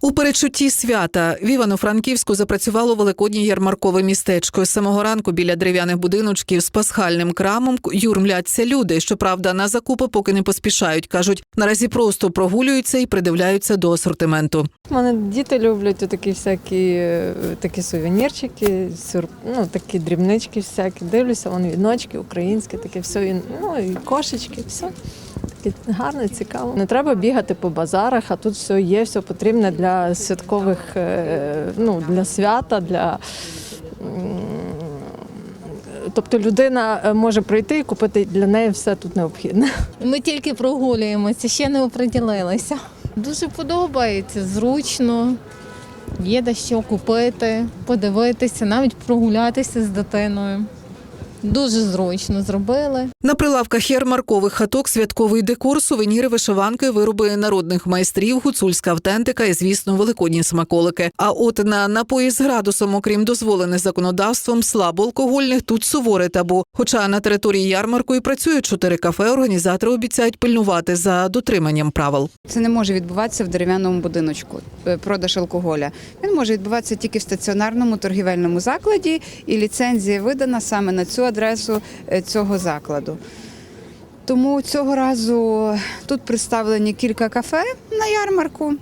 У передчутті свята в Івано-Франківську запрацювало великоднє ярмаркове містечко. Самого ранку біля дерев'яних будиночків з пасхальним крамом юрмляться люди. Щоправда, на закупи поки не поспішають. кажуть, наразі просто прогулюються і придивляються до асортименту. Мене діти люблять такі всякі е, такі сувенірчики, сюр, ну, такі дрібнички всякі. Дивлюся, вон віночки, українські, таке все, ну і кошечки, все. Гарне, цікаво. Не треба бігати по базарах, а тут все є, все потрібне для святкових, е, ну, для свята, для. Тобто людина е, може прийти і купити для неї все тут необхідне. Ми тільки прогулюємося, ще не оприділилися. Дуже подобається, зручно. Є де що купити, подивитися, навіть прогулятися з дитиною. Дуже зручно зробили. На прилавках ярмаркових хаток святковий декор, сувеніри, вишиванки, вироби народних майстрів, гуцульська автентика і, звісно, великодні смаколики. А от на напої з градусом, окрім дозволених законодавством, слабоалкогольних тут суворе табу. Хоча на території ярмарку і працюють чотири кафе, організатори обіцяють пильнувати за дотриманням правил. Це не може відбуватися в дерев'яному будиночку. е, Продаж алкоголя. Він може відбуватися тільки в стаціонарному торгівельному закладі, і ліцензія видана саме на цю адресу е, цього закладу. Тому цього разу тут представлені кілька кафе на ярмарку,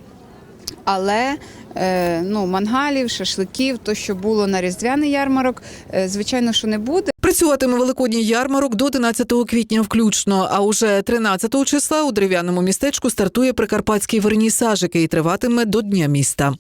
але е, ну, мангалів, шашликів, то, що було на різдвяний ярмарок, е, звичайно, що не буде. Працюватиме великодній ярмарок до 11 квітня включно. А уже 13 числа у дерев'яному містечку стартує прикарпатський вернісаж, який триватиме до Дня міста.